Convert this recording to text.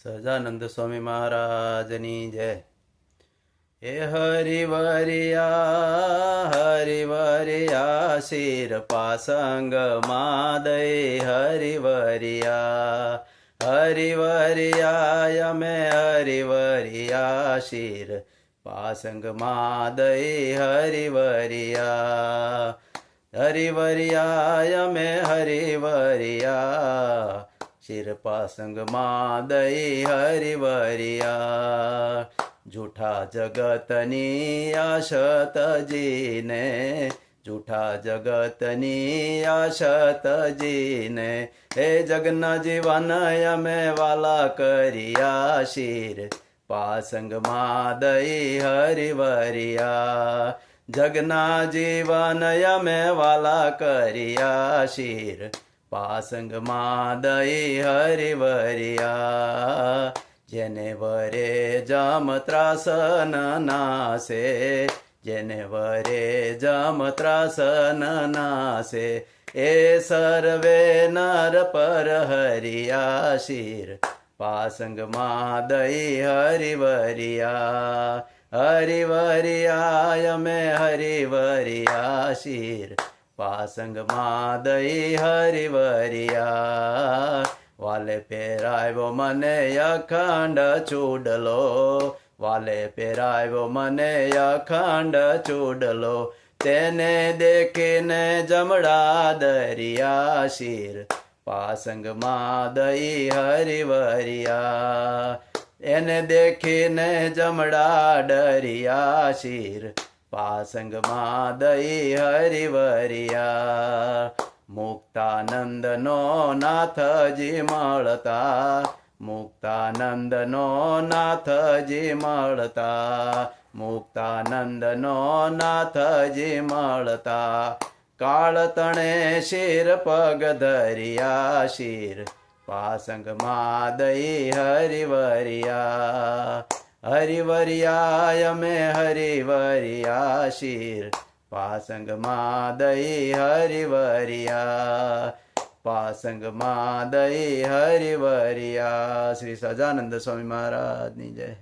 સહજાનંદ સ્વામી મહારાજની જય એ હરિવરિયા હરિવરિયા શિર પાસંગ માદય હરિવરિયા હરિવરિયા અમે હરિવરિયા શિર પાસંગ માદય હરિવરિયા હરિવરિયા અમે હરિવરિયા શિરપાસંગ માદય હરિવરિયા જૂઠા જગતની આશતજીને જૂઠા જગતની આશતજીને હે જગના જીવન અમે વાલા કર્યા શિર પાસંગ માદય હરિવરિયા જગના જીવન અમે વાલા કર્યા શિર પાસંગ માદય હરિવરિયા જેને વરે જામ ત્રાસન નાશે જેને વરે જામ ત્રાસન નાશે એ સર્વે નર પર હરિયા શિર પાસંગ માદય હરિવરિયા હરિવરિયા અમે હરિવરિયા શિર પાસંગ માદય હરિવરિયા. વાલે પહેરાવ્યો મને અખંડ ચૂડલો. વાલે પહેરાવ્યો મને અખંડ ચૂડલો. તેને દેખીને જમડા દરિયા શિર. પાસંગ માદય હરિવરિયા. એને દેખીને જમડા ડરિયા શિર. પાસંગ દઈ હરિવરિયા મુક્તાનંદનો નાથજી મળતા મુક્તાનંદનો નાથજી મળતા મુક્તાનંદનો નાથજી મળતા કાળ તણે શિર પગ ધરિયા શિર પાસંગમાં દઈ હરિવરિયા હરિવરિયા મે હરિવરિયા શિર પાસંગ દઈ હરિવરિયા પાસંગ દઈ હરિવરિયા શ્રી સજાનંદ સ્વામી મહારાજની જય